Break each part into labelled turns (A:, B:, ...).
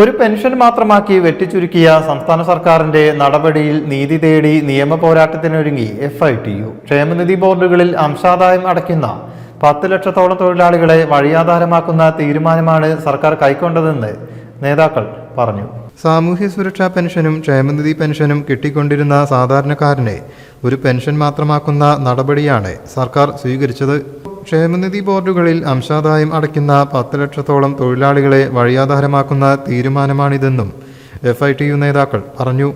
A: ഒരു പെൻഷൻ മാത്രമാക്കി വെട്ടിച്ചുരുക്കിയ സംസ്ഥാന സർക്കാരിന്റെ നടപടിയിൽ നീതി തേടി നിയമ പോരാട്ടത്തിനൊരുങ്ങി എഫ് ഐ ടി യു ക്ഷേമനിധി ബോർഡുകളിൽ അംശാദായം അടയ്ക്കുന്ന പത്ത് ലക്ഷത്തോളം തൊഴിലാളികളെ വഴിയാധാരമാക്കുന്ന തീരുമാനമാണ് സർക്കാർ കൈക്കൊണ്ടതെന്ന് നേതാക്കൾ പറഞ്ഞു. സാമൂഹ്യ സുരക്ഷാ പെൻഷനും ക്ഷേമനിധി പെൻഷനും കിട്ടിക്കൊണ്ടിരുന്ന സാധാരണക്കാരനെ ഒരു പെൻഷൻ മാത്രമാക്കുന്ന നടപടിയാണ് സർക്കാർ സ്വീകരിച്ചത്. ക്ഷേമനിധി ബോർഡുകളിൽ അംശാദായം അടയ്ക്കുന്ന പത്ത് ലക്ഷത്തോളം തൊഴിലാളികളെ വഴിയാധാരമാക്കുന്ന തീരുമാനമാണിതെന്നും എഫ് ഐ ടി യു നേതാക്കൾ പറഞ്ഞു.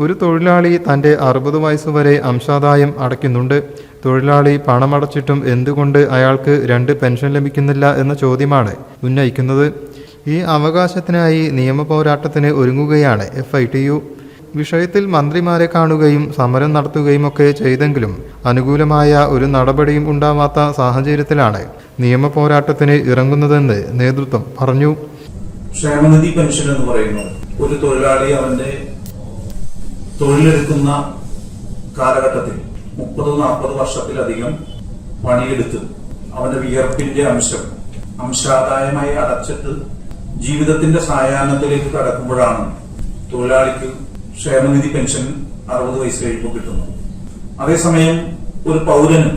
A: ഒരു തൊഴിലാളി തന്റെ അറുപത് വയസ്സുവരെ അംശാദായം അടയ്ക്കുന്നുണ്ട്. തൊഴിലാളി പണമടച്ചിട്ടും എന്തുകൊണ്ട് അയാൾക്ക് രണ്ട് പെൻഷൻ ലഭിക്കുന്നില്ല എന്ന ചോദ്യമാണ് ഉന്നയിക്കുന്നത്. ഈ അവകാശത്തിനായി നിയമ പോരാട്ടത്തിന് ഒരുങ്ങുകയാണ് എഫ് ഐ ടി യു വിഷയത്തിൽ മന്ത്രിമാരെ കാണുകയും സമരം നടത്തുകയും ഒക്കെ ചെയ്തെങ്കിലും അനുകൂലമായ ഒരു നടപടിയും ഉണ്ടാവാത്ത സാഹചര്യത്തിലാണ് നിയമ പോരാട്ടത്തിന് ഇറങ്ങുന്നതെന്ന് നേതൃത്വം പറഞ്ഞു.
B: ക്ഷേമനിധി പെൻഷൻ എന്ന് പറയുന്നു. ഒരു തൊഴിലാളി അവന്റെ തൊഴിലെടുക്കുന്ന കാലഘട്ടത്തിൽ മുപ്പത് നാൽപ്പത് വർഷത്തിലധികം പണിയെടുത്ത് അവന്റെ വിയർപ്പിന്റെ അംശം അംശാദായമായി അടച്ചിട്ട് ജീവിതത്തിന്റെ സായാഹ്നത്തിലേക്ക് കടക്കുമ്പോഴാണ് തൊഴിലാളിക്ക് ക്ഷേമനിധി പെൻഷൻ അറുപത് വയസ്സ് കഴിയുമ്പോൾ കിട്ടുന്നു. അതേസമയം ഒരു പൗരന്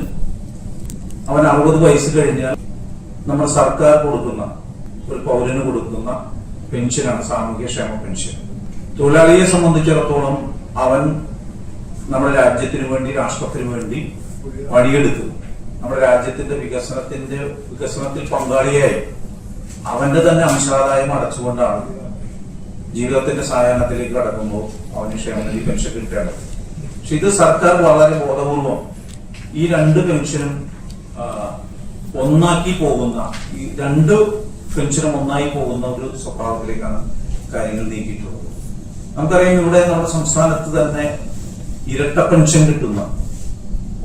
B: അവൻ അറുപത് വയസ്സ് കഴിഞ്ഞാൽ നമ്മൾ സർക്കാർ കൊടുക്കുന്ന ഒരു പൗരന് കൊടുക്കുന്ന പെൻഷനാണ് സാമൂഹ്യ ക്ഷേമ പെൻഷൻ. തൊഴിലാളിയെ സംബന്ധിച്ചിടത്തോളം അവൻ നമ്മുടെ രാജ്യത്തിന് വേണ്ടി രാഷ്ട്രത്തിന് വേണ്ടി പണിയെടുത്തു നമ്മുടെ രാജ്യത്തിന്റെ വികസനത്തിന്റെ വികസനത്തിൽ പങ്കാളിയായി. അവന്റെ തന്നെ അംശാദായം അടച്ചുകൊണ്ടാണ് ജീവിതത്തിന്റെ സായാഹ്നത്തിലേക്ക് കടക്കുമ്പോൾ അവന് ക്ഷേമനിധി പെൻഷൻ കിട്ടേണ്ടത് പക്ഷെ ഇത് സർക്കാർ വളരെ ബോധപൂർവം ഈ രണ്ട് പെൻഷനും ഒന്നാക്കി പോകുന്ന ഈ രണ്ട് പെൻഷനും ഒന്നായി പോകുന്ന ഒരു സ്വഭാവത്തിലേക്കാണ് കാര്യങ്ങൾ നീക്കിയിട്ടുള്ളത്. നമുക്കറിയാം ഇവിടെ നമ്മുടെ സംസ്ഥാനത്ത് തന്നെ ഇരട്ട പെൻഷൻ കിട്ടുന്ന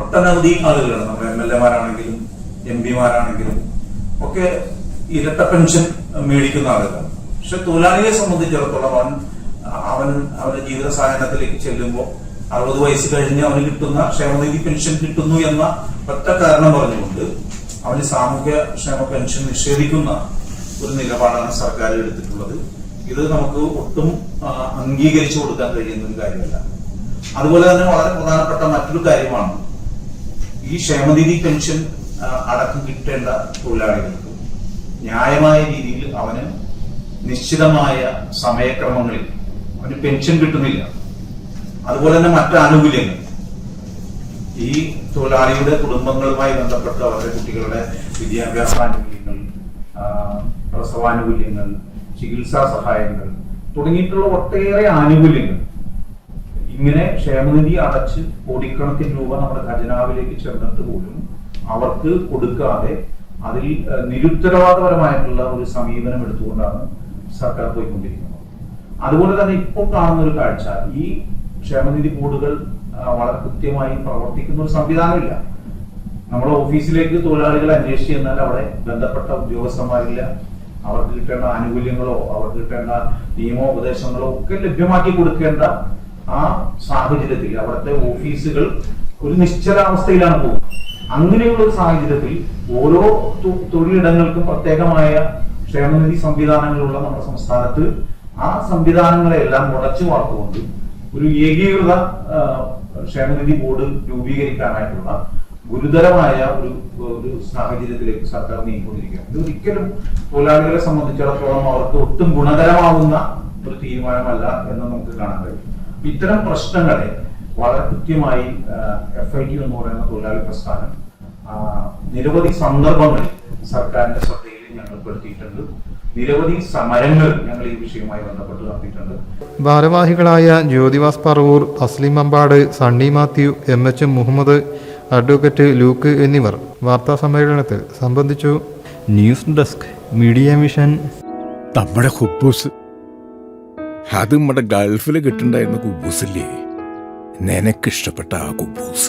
B: ഒട്ടനവധി ആളുകളാണ്. നമ്മുടെ എം എൽ എമാരാണെങ്കിലും എം പിമാരാണെങ്കിലും ഒക്കെ ഇരട്ട പെൻഷൻ മേടിക്കുന്ന ആളുകളാണ്. പക്ഷെ തൊഴിലാളിയെ സംബന്ധിച്ചിടത്തോളം അവൻ അവൻ അവന്റെ ജീവിത സാധനത്തിലേക്ക് ചെല്ലുമ്പോൾ അറുപത് വയസ്സ് കഴിഞ്ഞ് അവന് കിട്ടുന്ന ക്ഷേമനിധി പെൻഷൻ കിട്ടുന്നു എന്ന ഒറ്റ കാരണം പറഞ്ഞുകൊണ്ട് അവന് സാമൂഹ്യ ക്ഷേമ പെൻഷൻ നിഷേധിക്കുന്ന ഒരു നിലപാടാണ് സർക്കാർ എടുത്തിട്ടുള്ളത്. ഇത് നമുക്ക് ഒട്ടും അംഗീകരിച്ചു കൊടുക്കാൻ കഴിയുന്ന ഒരു കാര്യമല്ല. അതുപോലെ തന്നെ വളരെ പ്രധാനപ്പെട്ട മറ്റൊരു കാര്യമാണ് ഈ ക്ഷേമനിധി പെൻഷൻ അടക്കം കിട്ടേണ്ട തൊഴിലാളികൾക്ക് ന്യായമായ രീതിയിൽ അവന് നിശ്ചിതമായ സമയക്രമങ്ങളിൽ അവന് പെൻഷൻ കിട്ടുന്നില്ല. അതുപോലെ തന്നെ മറ്റു ആനുകൂല്യങ്ങൾ ഈ തൊഴിലാളിയുടെ കുടുംബങ്ങളുമായി ബന്ധപ്പെട്ട് അവരുടെ കുട്ടികളുടെ വിദ്യാഭ്യാസ ആനുകൂല്യങ്ങൾ പ്രസവാനുകൂല്യങ്ങൾ ചികിത്സാ സഹായങ്ങൾ തുടങ്ങിയിട്ടുള്ള ഒട്ടേറെ ആനുകൂല്യങ്ങൾ. ഇങ്ങനെ ക്ഷേമനിധി അടച്ച് കോടിക്കണക്കിന് രൂപ നമ്മുടെ ഖജനാവിലേക്ക് ചെന്നിട്ട് പോലും അവർക്ക് കൊടുക്കാതെ അതിൽ നിരുത്തരവാദപരമായിട്ടുള്ള ഒരു സമീപനം എടുത്തുകൊണ്ടാണ് സർക്കാർ പോയിക്കൊണ്ടിരിക്കുന്നത്. അതുപോലെ തന്നെ ഇപ്പോൾ കാണുന്ന ഒരു കാഴ്ച. ഈ ക്ഷേമനിധി ബോർഡുകൾ വളരെ കൃത്യമായി പ്രവർത്തിക്കുന്ന ഒരു സംവിധാനമില്ല. നമ്മുടെ ഓഫീസിലേക്ക് തൊഴിലാളികളെ അന്വേഷിച്ച് അവിടെ ബന്ധപ്പെട്ട ഉദ്യോഗസ്ഥന്മാരില്ല. അവർക്ക് കിട്ടേണ്ട ആനുകൂല്യങ്ങളോ അവർക്ക് കിട്ടേണ്ട നിയമോപദേശങ്ങളോ ഒക്കെ ലഭ്യമാക്കി കൊടുക്കേണ്ട ആ സാഹചര്യത്തിൽ അവിടുത്തെ ഓഫീസുകൾ ഒരു നിശ്ചലാവസ്ഥയിലാണ് പോകുന്നത്. അങ്ങനെയുള്ള ഒരു സാഹചര്യത്തിൽ ഓരോ തൊഴിലിടങ്ങൾക്കും പ്രത്യേകമായ ക്ഷേമനിധി സംവിധാനങ്ങളുള്ള നമ്മുടെ സംസ്ഥാനത്ത് ആ സംവിധാനങ്ങളെല്ലാം മുടച്ചു വളർത്തുകൊണ്ട് ഒരു ഏകീകൃത ക്ഷേമനിധി ബോർഡ് രൂപീകരിക്കാനായിട്ടുള്ള ഗുരുതരമായ ഒരു ഒരു സാഹചര്യത്തിലേക്ക് സർക്കാർ നീങ്ങിക്കൊണ്ടിരിക്കുകയാണ്. ഇത് ഒരിക്കലും തൊഴിലാളികളെ സംബന്ധിച്ചിടത്തോളം അവർക്ക് ഒട്ടും ഗുണകരമാവുന്ന ഒരു തീരുമാനമല്ല എന്ന് നമുക്ക് കാണാൻ കഴിയും. ഇത്തരം പ്രശ്നങ്ങളെ വളരെ കൃത്യമായി എഫ് ഐ ടി എന്ന് പറയുന്ന തൊഴിലാളി പ്രസ്ഥാനം നിരവധി സന്ദർഭങ്ങളിൽ സർക്കാരിന്റെ ഞങ്ങൾ പെടുത്തിയിട്ടുണ്ട് നിരവധി സമരങ്ങൾ ഞങ്ങൾ ഈ വിഷയവുമായി ബന്ധപ്പെട്ട് നടത്തിയിട്ടുണ്ട്.
A: ഭാരവാഹികളായ Jyothivas Paravur Aslim Ambad Sunny Mathew M H Muhammad advocate Luke എന്നിവർ വാർത്താ സമ്മേളനത്തിൽ സംബന്ധിച്ചു. News desk Media Mission.
C: നമ്മുടെ ഹുബൂസ് അത് നമ്മുടെ ഗൾഫിൽ കിട്ടുണ്ടായിരുന്ന കുബൂസില്ലേ? നിനക്കിഷ്ടപ്പെട്ട ആ കുബൂസ്.